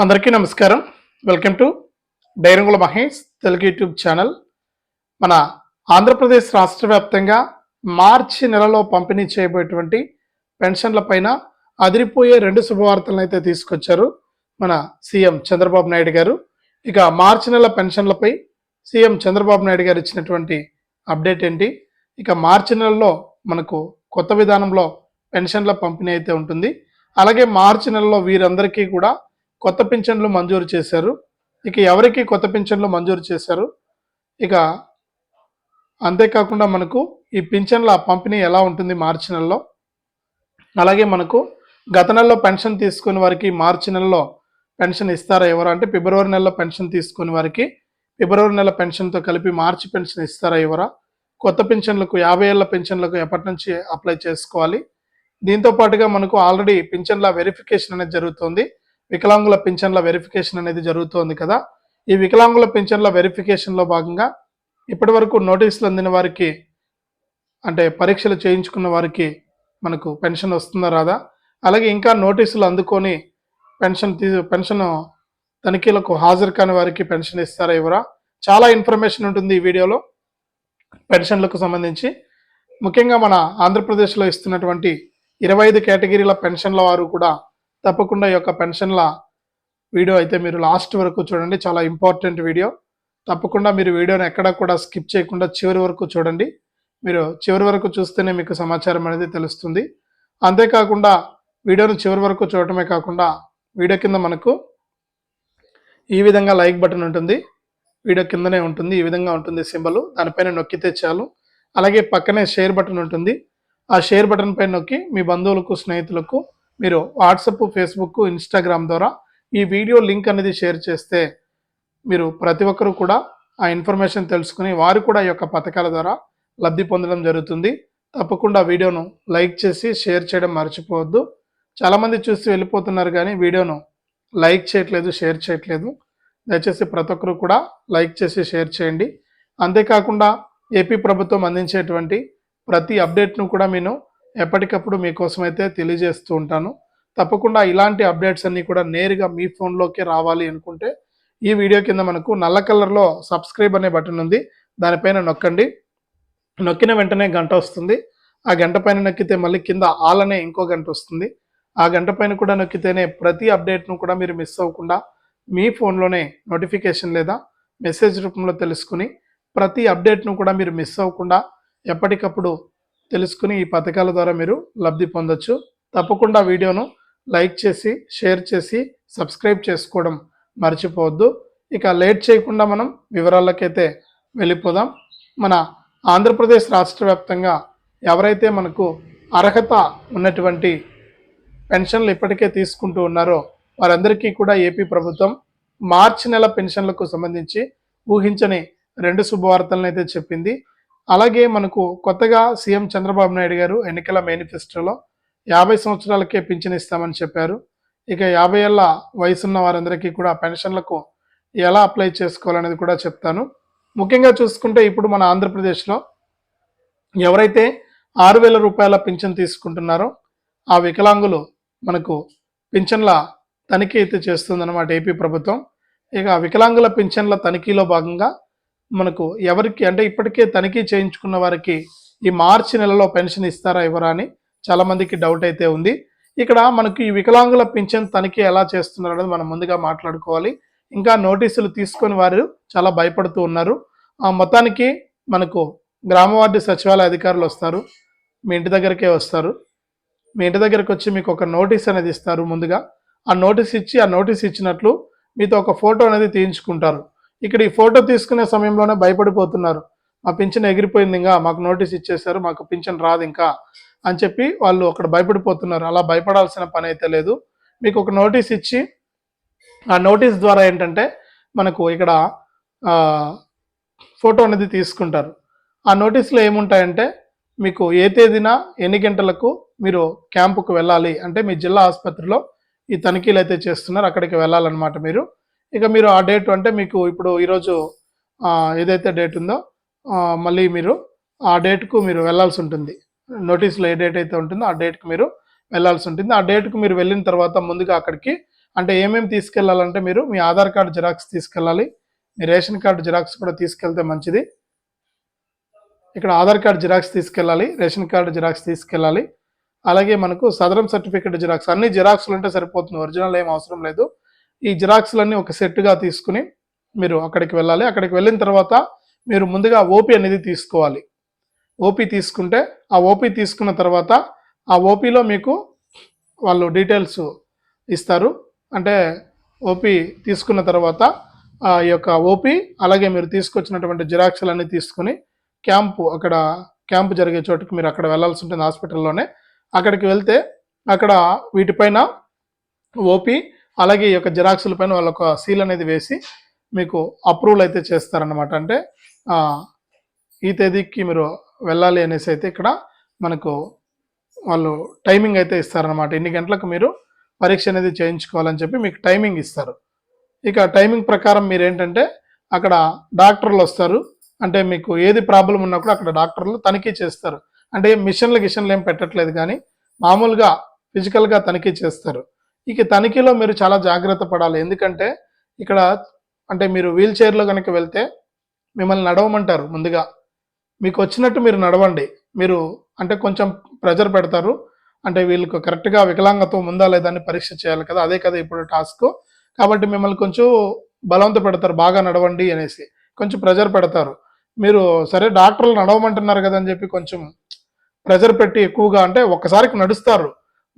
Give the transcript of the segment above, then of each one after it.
అందరికీ నమస్కారం. Welcome to Dairangula Mahesh Telugu YouTube channel మన ఆంధ్రప్రదేశ్ రాష్ట్ర వ్యాప్తంగా మార్చి నెలలో పంపిణీ చేయబోయేటువంటి పెన్షన్ల పైన అదిరిపోయే రెండు శుభవార్తలను అయితే తీసుకొచ్చారు మన సీఎం చంద్రబాబు నాయుడు గారు. ఇక మార్చి నెల పెన్షన్లపై సీఎం చంద్రబాబు నాయుడు గారు ఇచ్చినటువంటి అప్డేట్ ఏంటి? ఇక మార్చి నెలలో మనకు కొత్త విధానంలో పెన్షన్ల పంపిణీ అయితే ఉంటుంది. అలాగే మార్చి నెలలో వీరందరికీ కూడా కొత్త పింఛన్లు మంజూరు చేశారు. ఇక ఎవరికి కొత్త పింఛన్లు మంజూరు చేశారు? ఇక అంతేకాకుండా మనకు ఈ పింఛన్ల పంపిణీ ఎలా ఉంటుంది మార్చి నెలలో? అలాగే మనకు గత నెలలో పెన్షన్ తీసుకుని వారికి మార్చి నెలలో పెన్షన్ ఇస్తారా ఎవరు? అంటే ఫిబ్రవరి నెలలో పెన్షన్ తీసుకుని వారికి ఫిబ్రవరి నెల పెన్షన్తో కలిపి మార్చి పెన్షన్ ఇస్తారా ఎవరా? కొత్త పెన్షన్లకు యాభై ఏళ్ళ పెన్షన్లకు ఎప్పటి నుంచి అప్లై చేసుకోవాలి? దీంతో పాటుగా మనకు ఆల్రెడీ పింఛన్ల వెరిఫికేషన్ అనేది జరుగుతుంది. వికలాంగుల పింఛన్ల వెరిఫికేషన్ అనేది జరుగుతోంది కదా. ఈ వికలాంగుల పింఛన్ల వెరిఫికేషన్లో భాగంగా ఇప్పటి వరకు నోటీసులు అందిన వారికి అంటే పరీక్షలు చేయించుకున్న వారికి మనకు పెన్షన్ వస్తుందా రాదా? అలాగే ఇంకా నోటీసులు అందుకొని పెన్షన్ తీ పెన్షన్ తనిఖీలకు హాజరు కాని వారికి పెన్షన్ ఇస్తారా ఇవ్వరా చాలా ఇన్ఫర్మేషన్ ఉంటుంది ఈ వీడియోలో పెన్షన్లకు సంబంధించి. ముఖ్యంగా మన ఆంధ్రప్రదేశ్లో ఇస్తున్నటువంటి ఇరవై ఐదు కేటగిరీల పెన్షన్ల వారు కూడా తప్పకుండా ఈ యొక్క పెన్షన్ల వీడియో అయితే మీరు లాస్ట్ వరకు చూడండి. చాలా ఇంపార్టెంట్ వీడియో. తప్పకుండా మీరు వీడియోని ఎక్కడా కూడా స్కిప్ చేయకుండా చివరి వరకు చూడండి. మీరు చివరి వరకు చూస్తేనే మీకు సమాచారం అనేది తెలుస్తుంది. అంతేకాకుండా వీడియోను చివరి వరకు చూడటమే కాకుండా వీడియో కింద మనకు ఈ విధంగా లైక్ బటన్ ఉంటుంది. వీడియో కిందనే ఉంటుంది. ఈ విధంగా ఉంటుంది సింబల్. దానిపైన నొక్కితే చాలు. అలాగే పక్కనే షేర్ బటన్ ఉంటుంది. ఆ షేర్ బటన్ పైన నొక్కి మీ బంధువులకు స్నేహితులకు మీరు వాట్సప్ ఫేస్బుక్ ఇన్స్టాగ్రామ్ ద్వారా ఈ వీడియో లింక్ అనేది షేర్ చేస్తే మీరు ప్రతి ఒక్కరూ కూడా ఆ ఇన్ఫర్మేషన్ తెలుసుకుని వారు కూడా ఈ యొక్క పథకాల ద్వారా లబ్ధి పొందడం జరుగుతుంది. తప్పకుండా వీడియోను లైక్ చేసి షేర్ చేయడం మర్చిపోవద్దు. చాలామంది చూసి వెళ్ళిపోతున్నారు కానీ వీడియోను లైక్ చేయట్లేదు షేర్ చేయట్లేదు. దయచేసి ప్రతి ఒక్కరు కూడా లైక్ చేసి షేర్ చేయండి. అంతేకాకుండా ఏపీ ప్రభుత్వం అందించేటువంటి ప్రతి అప్డేట్ను కూడా నేను ఎప్పటికప్పుడు మీకోసం అయితే తెలియజేస్తూ ఉంటాను. తప్పకుండా ఇలాంటి అప్డేట్స్ అన్నీ కూడా నేరుగా మీ ఫోన్లోకి రావాలి అనుకుంటే ఈ వీడియో కింద మనకు నల్ల కలర్లో సబ్స్క్రైబ్ అనే బటన్ ఉంది. దానిపైన నొక్కండి. నొక్కిన వెంటనే గంట వస్తుంది. ఆ గంట పైన నొక్కితే మళ్ళీ కింద ఆల్ అనే ఇంకో గంట వస్తుంది. ఆ గంట పైన కూడా నొక్కితేనే ప్రతి అప్డేట్ను కూడా మీరు మిస్ అవ్వకుండా మీ ఫోన్లోనే నోటిఫికేషన్ లేదా మెసేజ్ రూపంలో తెలుసుకుని ప్రతి అప్డేట్ను కూడా మీరు మిస్ అవ్వకుండా ఎప్పటికప్పుడు తెలుసుకుని ఈ పథకాల ద్వారా మీరు లబ్ధి పొందొచ్చు. తప్పకుండా వీడియోను లైక్ చేసి షేర్ చేసి సబ్స్క్రైబ్ చేసుకోవడం మర్చిపోవద్దు. ఇక లేట్ చేయకుండా మనం వివరాలకైతే వెళ్ళిపోదాం. మన ఆంధ్రప్రదేశ్ రాష్ట్ర వ్యాప్తంగా ఎవరైతే మనకు అర్హత ఉన్నటువంటి పెన్షన్లు ఇప్పటికే తీసుకుంటూ ఉన్నారో వారందరికీ కూడా ఏపీ ప్రభుత్వం మార్చి నెల పెన్షన్లకు సంబంధించి ఊహించని రెండు శుభవార్తలను అయితే చెప్పింది. అలాగే మనకు కొత్తగా సీఎం చంద్రబాబు నాయుడు గారు ఎన్నికల మేనిఫెస్టోలో యాభై సంవత్సరాలకే పింఛన్ ఇస్తామని చెప్పారు. ఇక యాభై ఏళ్ళ వయసున్న వారందరికీ కూడా పెన్షన్లకు ఎలా అప్లై చేసుకోవాలనేది కూడా చెప్తాను. ముఖ్యంగా చూసుకుంటే ఇప్పుడు మన ఆంధ్రప్రదేశ్లో ఎవరైతే ఆరు వేల రూపాయల పింఛన్ తీసుకుంటున్నారో ఆ వికలాంగులు మనకు పింఛన్ల తనిఖీ అయితే చేస్తుందన్నమాట ఏపీ ప్రభుత్వం. ఇక వికలాంగుల పింఛన్ల తనిఖీలో భాగంగా మనకు ఎవరికి అంటే ఇప్పటికే తనిఖీ చేయించుకున్న వారికి ఈ మార్చి నెలలో పెన్షన్ ఇస్తారా ఇవ్వరా అని చాలామందికి డౌట్ అయితే ఉంది. ఇక్కడ మనకు ఈ వికలాంగుల పింఛన్ తనిఖీ ఎలా చేస్తున్నారు అనేది మనం ముందుగా మాట్లాడుకోవాలి. ఇంకా నోటీసులు తీసుకొని వారు చాలా భయపడుతూ ఉన్నారు. ఆ మొత్తానికి మనకు గ్రామ వార్డు సచివాలయ అధికారులు వస్తారు. మీ ఇంటి దగ్గరికే వస్తారు. మీ ఇంటి దగ్గరకు వచ్చి మీకు ఒక నోటీస్ అనేది ఇస్తారు ముందుగా. ఆ నోటీస్ ఇచ్చి ఆ నోటీస్ ఇచ్చినట్లు మీతో ఒక ఫోటో అనేది తీయించుకుంటారు. ఇక్కడ ఈ ఫోటో తీసుకునే సమయంలోనే భయపడిపోతున్నారు. మా పింఛన్ ఎగిరిపోయింది ఇంకా మాకు నోటీస్ ఇచ్చేశారు మాకు పింఛన్ రాదు ఇంకా అని చెప్పి వాళ్ళు అక్కడ భయపడిపోతున్నారు. అలా భయపడాల్సిన పని అయితే లేదు. మీకు ఒక నోటీస్ ఇచ్చి ఆ నోటీస్ ద్వారా ఏంటంటే మనకు ఇక్కడ ఫోటో అనేది తీసుకుంటారు. ఆ నోటీస్లో ఏముంటాయంటే మీకు ఏ తేదీన ఎన్ని గంటలకు మీరు క్యాంపుకు వెళ్ళాలి అంటే మీ జిల్లా ఆసుపత్రిలో ఈ తనిఖీలు అయితే చేస్తున్నారు. అక్కడికి వెళ్ళాలన్నమాట మీరు. ఇక మీరు ఆ డేట్ అంటే మీకు ఇప్పుడు ఈరోజు ఏదైతే డేట్ ఉందో మళ్ళీ మీరు ఆ డేట్కు మీరు వెళ్ళాల్సి ఉంటుంది. నోటీస్లో ఏ డేట్ అయితే ఉంటుందో ఆ డేట్కి మీరు వెళ్ళాల్సి ఉంటుంది. ఆ డేట్కు మీరు వెళ్ళిన తర్వాత ముందుగా అక్కడికి అంటే ఏమేమి తీసుకెళ్ళాలంటే మీరు మీ ఆధార్ కార్డు జిరాక్స్ తీసుకెళ్ళాలి. మీ రేషన్ కార్డు జిరాక్స్ కూడా తీసుకెళ్తే మంచిది. ఇక్కడ ఆధార్ కార్డు జిరాక్స్ తీసుకెళ్ళాలి రేషన్ కార్డు జిరాక్స్ తీసుకెళ్ళాలి. అలాగే మనకు సదరం సర్టిఫికేట్ జిరాక్స్ అన్ని జిరాక్స్లు ఉంటే సరిపోతుంది. ఒరిజినల్ ఏం అవసరం లేదు. ఈ జిరాక్స్లన్నీ ఒక సెట్గా తీసుకుని మీరు అక్కడికి వెళ్ళాలి. అక్కడికి వెళ్ళిన తర్వాత మీరు ముందుగా ఓపీ అనేది తీసుకోవాలి. ఓపీ తీసుకుంటే ఆ ఓపీ తీసుకున్న తర్వాత ఆ ఓపీలో మీకు వాళ్ళు డీటెయిల్స్ ఇస్తారు. అంటే ఓపీ తీసుకున్న తర్వాత ఆ యొక్క ఓపీ అలాగే మీరు తీసుకొచ్చినటువంటి జిరాక్స్లన్నీ తీసుకుని క్యాంపు అక్కడ క్యాంపు జరిగే చోటుకి మీరు అక్కడ వెళ్ళాల్సి ఉంటుంది హాస్పిటల్లోనే. అక్కడికి వెళ్తే అక్కడ వీటిపైన ఓపీ అలాగే ఈ యొక్క జిరాక్సుల పైన వాళ్ళ ఒక సీల్ అనేది వేసి మీకు అప్రూవల్ అయితే చేస్తారనమాట అంటే ఈ తేదీకి మీరు వెళ్ళాలి అనేసి అయితే ఇక్కడ మనకు వాళ్ళు టైమింగ్ అయితే ఇస్తారనమాట ఇన్ని గంటలకు మీరు పరీక్ష అనేది చేయించుకోవాలని చెప్పి మీకు టైమింగ్ ఇస్తారు. ఇక టైమింగ్ ప్రకారం మీరు ఏంటంటే అక్కడ డాక్టర్లు వస్తారు. అంటే మీకు ఏది ప్రాబ్లం ఉన్నా కూడా అక్కడ డాక్టర్లు తనిఖీ చేస్తారు. అంటే మిషన్లు గిషన్లు ఏం పెట్టట్లేదు కానీ మామూలుగా ఫిజికల్గా తనిఖీ చేస్తారు. ఇక తనిఖీలో మీరు చాలా జాగ్రత్త పడాలి. ఎందుకంటే ఇక్కడ అంటే మీరు వీల్ చైర్లో కనుక వెళ్తే మిమ్మల్ని నడవమంటారు ముందుగా. మీకు వచ్చినట్టు మీరు నడవండి. మీరు అంటే కొంచెం ప్రెజర్ పెడతారు. అంటే వీళ్ళకు కరెక్ట్గా వికలాంగత్వం ఉందా లేదా అని పరీక్ష చేయాలి కదా. అదే కదా ఇప్పుడు టాస్క్. కాబట్టి మిమ్మల్ని కొంచెం బలవంత పెడతారు. బాగా నడవండి అనేసి. కొంచెం ప్రెజర్ పెడతారు. మీరు సరే డాక్టర్లు నడవమంటున్నారు కదా అని చెప్పి కొంచెం ప్రెజర్ పెట్టి ఎక్కువగా అంటే ఒక్కసారికి నడుస్తారు.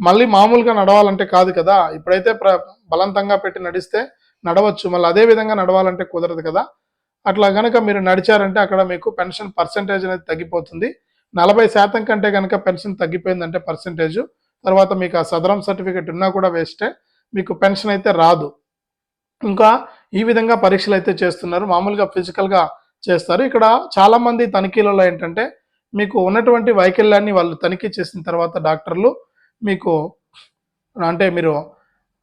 మళ్ళీ మామూలుగా నడవాలంటే కాదు కదా. ఇప్పుడైతే ప్ర బలవంతంగా పెట్టి నడిస్తే నడవచ్చు. మళ్ళీ అదే విధంగా నడవాలంటే కుదరదు కదా. అట్లా కనుక మీరు నడిచారంటే అక్కడ మీకు పెన్షన్ పర్సంటేజ్ అనేది తగ్గిపోతుంది. నలభై శాతం కంటే కనుక పెన్షన్ తగ్గిపోయిందంటే పర్సంటేజ్. తర్వాత మీకు ఆ సదరం సర్టిఫికేట్ ఉన్నా కూడా వేస్టే మీకు పెన్షన్ అయితే రాదు. ఇంకా ఈ విధంగా పరీక్షలు అయితే చేస్తున్నారు. మామూలుగా ఫిజికల్గా చేస్తారు. ఇక్కడ చాలామంది తనిఖీలలో ఏంటంటే మీకు ఉన్నటువంటి వైకల్యాన్ని వాళ్ళు తనిఖీ చేసిన తర్వాత డాక్టర్లు మీకు అంటే మీరు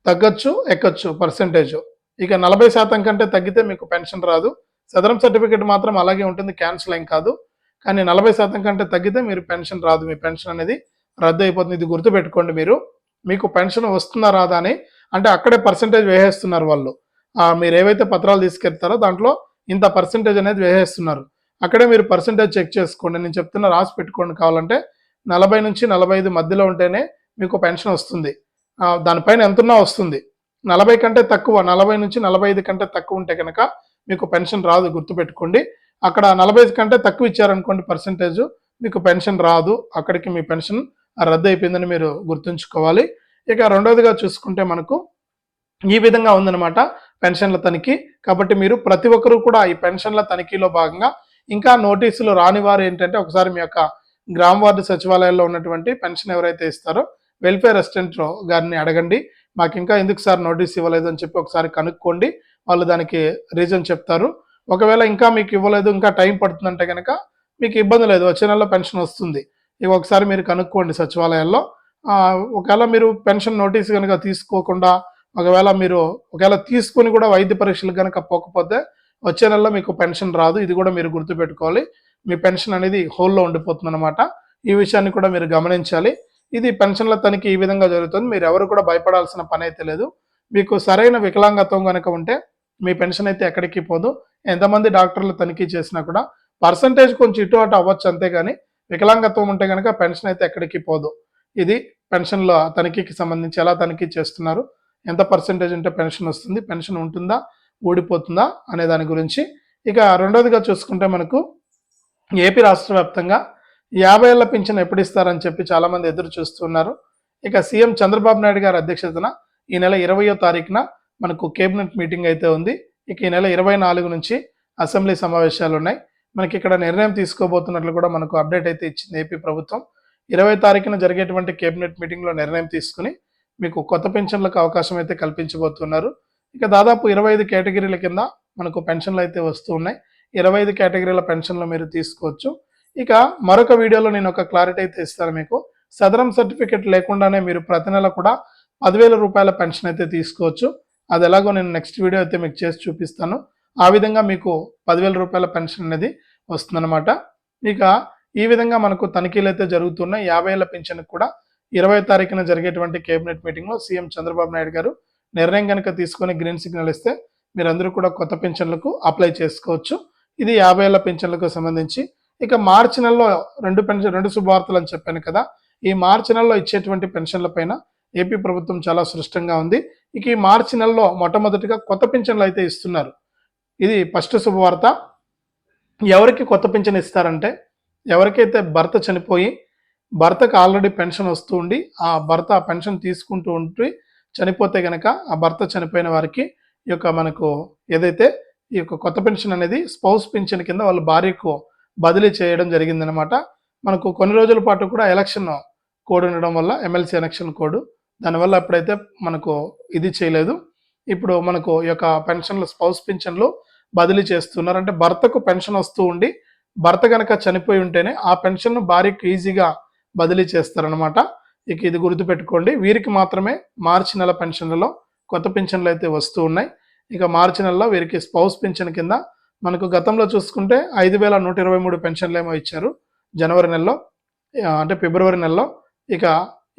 తగ్గొచ్చు ఎక్కచ్చు పర్సంటేజ్ ఇక నలభై శాతం కంటే తగ్గితే మీకు పెన్షన్ రాదు. సదరం సర్టిఫికేట్ మాత్రం అలాగే ఉంటుంది క్యాన్సిల్ ఏం కాదు. కానీ నలభై శాతం కంటే తగ్గితే మీరు పెన్షన్ రాదు. మీ పెన్షన్ అనేది రద్దు అయిపోతుంది. ఇది గుర్తుపెట్టుకోండి మీరు. మీకు పెన్షన్ వస్తుందా రాదా అని అంటే అక్కడే పర్సంటేజ్ వేసేస్తున్నారు వాళ్ళు. మీరు ఏవైతే పత్రాలు తీసుకెళ్తారో దాంట్లో ఇంత పర్సంటేజ్ అనేది వేసేస్తున్నారు. అక్కడే మీరు పర్సంటేజ్ చెక్ చేసుకోండి. నేను చెప్తున్నా రాసి పెట్టుకోండి కావాలంటే. నలభై నుంచి నలభై ఐదు మధ్యలో ఉంటేనే మీకు పెన్షన్ వస్తుంది. దానిపైన ఎంతున్నా వస్తుంది. నలభై కంటే తక్కువ నలభై నుంచి నలభై ఐదు కంటే తక్కువ ఉంటే కనుక మీకు పెన్షన్ రాదు గుర్తుపెట్టుకోండి. అక్కడ నలభై ఐదు కంటే తక్కువ ఇచ్చారనుకోండి పర్సంటేజ్ మీకు పెన్షన్ రాదు. అక్కడికి మీ పెన్షన్ రద్దు అయిపోయిందని మీరు గుర్తుంచుకోవాలి. ఇక రెండవదిగా చూసుకుంటే మనకు ఈ విధంగా ఉందన్నమాట పెన్షన్ల తనిఖీ. కాబట్టి మీరు ప్రతి ఒక్కరూ కూడా ఈ పెన్షన్ల తనిఖీలో భాగంగా ఇంకా నోటీసులు రాని వారు ఏంటంటే ఒకసారి మీ యొక్క గ్రామ వార్డు సచివాలయాల్లో ఉన్నటువంటి పెన్షన్ ఎవరైతే ఇస్తారో వెల్ఫేర్ అసిస్టెంట్ గారిని అడగండి. మాకు ఇంకా ఎందుకు సార్ నోటీస్ ఇవ్వలేదు అని చెప్పి ఒకసారి కనుక్కోండి. వాళ్ళు దానికి రీజన్ చెప్తారు. ఒకవేళ ఇంకా మీకు ఇవ్వలేదు ఇంకా టైం పడుతుందంటే కనుక మీకు ఇబ్బంది లేదు. వచ్చే నెలలో పెన్షన్ వస్తుంది. ఇవి ఒకసారి మీరు కనుక్కోండి సచివాలయాల్లో. ఒకవేళ మీరు పెన్షన్ నోటీస్ కనుక తీసుకోకుండా ఒకవేళ మీరు ఒకవేళ తీసుకుని కూడా వైద్య పరీక్షలు కనుక పోకపోతే వచ్చే నెలలో మీకు పెన్షన్ రాదు. ఇది కూడా మీరు గుర్తుపెట్టుకోవాలి. మీ పెన్షన్ అనేది హోల్లో ఉండిపోతుంది అనమాట ఈ విషయాన్ని కూడా మీరు గమనించాలి. ఇది పెన్షన్ల తనిఖీ ఈ విధంగా జరుగుతుంది. మీరు ఎవరు కూడా భయపడాల్సిన పని అయితే లేదు. మీకు సరైన వికలాంగత్వం కనుక ఉంటే మీ పెన్షన్ అయితే ఎక్కడికి పోదు. ఎంతమంది డాక్టర్లు తనిఖీ చేసినా కూడా పర్సంటేజ్ కొంచెం ఇటు అటు అవ్వచ్చు అంతేగాని వికలాంగత్వం ఉంటే కనుక పెన్షన్ అయితే ఎక్కడికి పోదు. ఇది పెన్షన్ల తనిఖీకి సంబంధించి ఎలా తనిఖీ చేస్తున్నారు? ఎంత పర్సంటేజ్ ఉంటే పెన్షన్ వస్తుంది? పెన్షన్ ఉంటుందా? ఊడిపోతుందా? అనే దాని గురించి ఇక రెండోదిగా చూసుకుంటే మనకు ఏపీ రాష్ట్ర వ్యాప్తంగా యాభై ఏళ్ళ పింఛన్ ఎప్పుడు ఇస్తారని చెప్పి చాలామంది ఎదురు చూస్తున్నారు. ఇక సీఎం చంద్రబాబు నాయుడు గారి అధ్యక్షతన ఈ నెల ఇరవయో తారీఖున మనకు కేబినెట్ మీటింగ్ అయితే ఉంది. ఇక ఈ నెల ఇరవై నాలుగు నుంచి అసెంబ్లీ సమావేశాలు ఉన్నాయి. మనకి ఇక్కడ నిర్ణయం తీసుకోబోతున్నట్లు కూడా మనకు అప్డేట్ అయితే ఇచ్చింది ఏపీ ప్రభుత్వం. ఇరవై తారీఖున జరిగేటువంటి కేబినెట్ మీటింగ్లో నిర్ణయం తీసుకుని మీకు కొత్త పెన్షన్లకు అవకాశం అయితే కల్పించబోతున్నారు. ఇక దాదాపు ఇరవై ఐదు కేటగిరీల కింద మనకు పెన్షన్లు అయితే వస్తూ ఉన్నాయి. ఇరవై ఐదు కేటగిరీల పెన్షన్లు మీరు తీసుకోవచ్చు. ఇక మరొక వీడియోలో నేను ఒక క్లారిటీ అయితే ఇస్తాను మీకు. సదరం సర్టిఫికేట్ లేకుండానే మీరు ప్రతి నెల కూడా పదివేల రూపాయల పెన్షన్ అయితే తీసుకోవచ్చు. అది ఎలాగో నేను నెక్స్ట్ వీడియో అయితే మీకు చేసి చూపిస్తాను. ఆ విధంగా మీకు పదివేల రూపాయల పెన్షన్ అనేది వస్తుందన్నమాట. ఇక ఈ విధంగా మనకు తనిఖీలు అయితే జరుగుతున్నాయి. యాభై ఏళ్ళ పెన్షన్ కూడా ఇరవై తారీఖున జరిగేటువంటి కేబినెట్ మీటింగ్లో సీఎం చంద్రబాబు నాయుడు గారు నిర్ణయం కనుక తీసుకొని గ్రీన్ సిగ్నల్ ఇస్తే మీరందరూ కూడా కొత్త పెన్షన్లకు అప్లై చేసుకోవచ్చు. ఇది యాభై ఏళ్ళ పెన్షన్లకు సంబంధించి ఇక మార్చి నెలలో రెండు పెన్షన్ రెండు శుభవార్తలు అని చెప్పాను కదా. ఈ మార్చి నెలలో ఇచ్చేటువంటి పెన్షన్ల పైన ఏపీ ప్రభుత్వం చాలా సృష్టంగా ఉంది. ఇక ఈ మార్చి నెలలో మొట్టమొదటిగా కొత్త పెన్షన్లు అయితే ఇస్తున్నారు. ఇది ఫస్ట్ శుభవార్త. ఎవరికి కొత్త పెన్షన్ ఇస్తారంటే ఎవరికైతే భర్త చనిపోయి భర్తకు ఆల్రెడీ పెన్షన్ వస్తూ ఉండి ఆ భర్త ఆ పెన్షన్ తీసుకుంటూ ఉంటే చనిపోతే గనక ఆ భర్త చనిపోయిన వారికి ఈ యొక్క మనకు ఏదైతే ఈ యొక్క కొత్త పెన్షన్ అనేది స్పౌస్ పెన్షన్ కింద వాళ్ళ భార్యకు బదిలీ చేయడం జరిగిందనమాట మనకు కొన్ని రోజుల పాటు కూడా ఎలక్షన్ కోడ్ ఉండడం వల్ల ఎమ్మెల్సీ ఎలక్షన్ కోడ్. దానివల్ల ఎప్పుడైతే మనకు ఇది చేయలేదు ఇప్పుడు మనకు ఈ యొక్క పెన్షన్లు స్పౌస్ పెన్షన్లు బదిలీ చేస్తున్నారు. అంటే భర్తకు పెన్షన్ వస్తూ ఉండి భర్త కనుక చనిపోయి ఉంటేనే ఆ పెన్షన్ను భార్యకు ఈజీగా బదిలీ చేస్తారనమాట ఇక ఇది గుర్తుపెట్టుకోండి వీరికి మాత్రమే మార్చి నెల పెన్షన్లలో కొత్త పెన్షన్లు అయితే వస్తూ ఉన్నాయి. ఇక మార్చి నెలలో వీరికి స్పౌస్ పెన్షన్ కింద మనకు గతంలో చూసుకుంటే ఐదు వేల నూట ఇరవై మూడు పెన్షన్లు ఏమో ఇచ్చారు జనవరి నెలలో అంటే ఫిబ్రవరి నెలలో. ఇక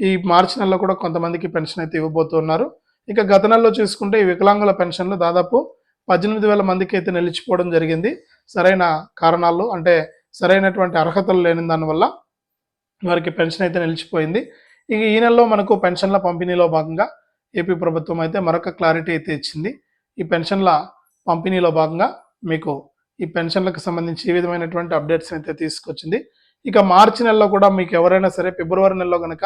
ఈ మార్చి నెలలో కూడా కొంతమందికి పెన్షన్ అయితే ఇవ్వబోతున్నారు ఇక గత నెలలో చూసుకుంటే ఈ వికలాంగుల పెన్షన్లు దాదాపు పద్దెనిమిది వేల మందికి అయితే నిలిచిపోవడం జరిగింది. సరైన కారణాలు అంటే సరైనటువంటి అర్హతలు లేని దానివల్ల వారికి పెన్షన్ అయితే నిలిచిపోయింది. ఇక ఈ నెలలో మనకు పెన్షన్ల పంపిణీలో భాగంగా ఏపీ ప్రభుత్వం అయితే మరొక క్లారిటీ అయితే ఇచ్చింది. ఈ పెన్షన్ల పంపిణీలో భాగంగా మీకు ఈ పెన్షన్లకు సంబంధించి ఈ విధమైనటువంటి అప్డేట్స్ అయితే తీసుకొచ్చింది. ఇక మార్చి నెలలో కూడా మీకు ఎవరైనా సరే ఫిబ్రవరి నెలలో కనుక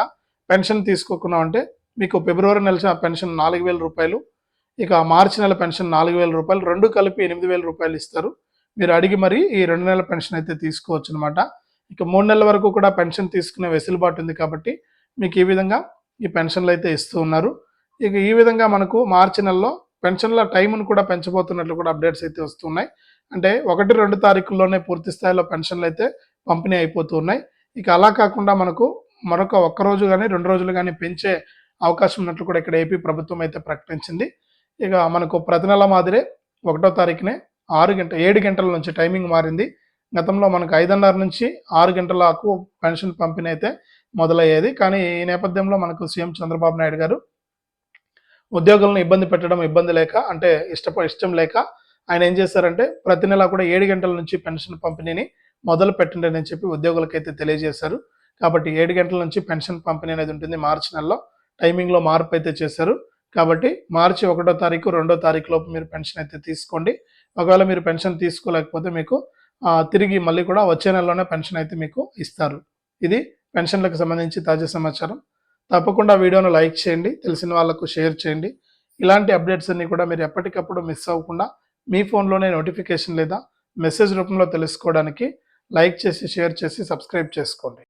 పెన్షన్ తీసుకోకుండా ఉంటే మీకు ఫిబ్రవరి నెల పెన్షన్ నాలుగు వేల రూపాయలు ఇక మార్చి నెల పెన్షన్ నాలుగు వేల రూపాయలు రెండు కలిపి ఎనిమిది వేల రూపాయలు ఇస్తారు. మీరు అడిగి మరి ఈ రెండు నెలల పెన్షన్ అయితే తీసుకోవచ్చు అనమాట ఇక మూడు నెలల వరకు కూడా పెన్షన్ తీసుకునే వెసులుబాటు ఉంది కాబట్టి మీకు ఈ విధంగా ఈ పెన్షన్లు అయితే ఇస్తూ ఉన్నారు. ఇక ఈ విధంగా మనకు మార్చి నెలలో పెన్షన్ల టైంను కూడా పెంచబోతున్నట్లు కూడా అప్డేట్స్ అయితే వస్తున్నాయి. అంటే ఒకటి రెండు తారీఖుల్లోనే పూర్తి స్థాయిలో పెన్షన్లు అయితే పంపిణీ అయిపోతున్నాయి. ఇక అలా కాకుండా మనకు మరొక ఒక్క రోజు కానీ రెండు రోజులు కానీ పెంచే అవకాశం ఉన్నట్లు కూడా ఇక్కడ ఏపీ ప్రభుత్వం అయితే ప్రకటించింది. ఇక మనకు ప్రతి నెల మాదిరే ఒకటో తారీఖునే ఆరు గంట ఏడు గంటల నుంచి టైమింగ్ మారింది. గతంలో మనకు ఐదున్నర నుంచి ఆరు గంటలకు పెన్షన్ పంపిణీ అయితే మొదలయ్యేది. కానీ ఈ నేపథ్యంలో మనకు సీఎం చంద్రబాబు నాయుడు గారు ఉద్యోగులను ఇబ్బంది పెట్టడం ఇబ్బంది లేక అంటే ఇష్టప ఇష్టం లేక ఆయన ఏం చేశారంటే ప్రతి నెల కూడా ఏడు గంటల నుంచి పెన్షన్ పంపిణీని మొదలు పెట్టండి అని చెప్పి ఉద్యోగులకైతే తెలియజేశారు. కాబట్టి ఏడు గంటల నుంచి పెన్షన్ పంపిణీ అనేది ఉంటుంది మార్చి నెలలో. టైమింగ్లో మార్పు అయితే చేశారు. కాబట్టి మార్చి ఒకటో తారీఖు రెండో తారీఖు లోపు మీరు పెన్షన్ అయితే తీసుకోండి. ఒకవేళ మీరు పెన్షన్ తీసుకోలేకపోతే మీకు తిరిగి మళ్ళీ కూడా వచ్చే నెలలోనే పెన్షన్ అయితే మీకు ఇస్తారు. ఇది పెన్షన్లకు సంబంధించి తాజా సమాచారం. తప్పకుండా వీడియోను లైక్ చేయండి తెలిసిన వాళ్ళకు షేర్ చేయండి. ఇలాంటి అప్డేట్స్ అన్ని కూడా మీరు ఎప్పటికప్పుడు మిస్ అవ్వకుండా మీ ఫోన్లోనే నోటిఫికేషన్ లేదా మెసేజ్ రూపంలో తెలుసుకోవడానికి లైక్ చేసి షేర్ చేసి సబ్స్క్రైబ్ చేసుకోండి.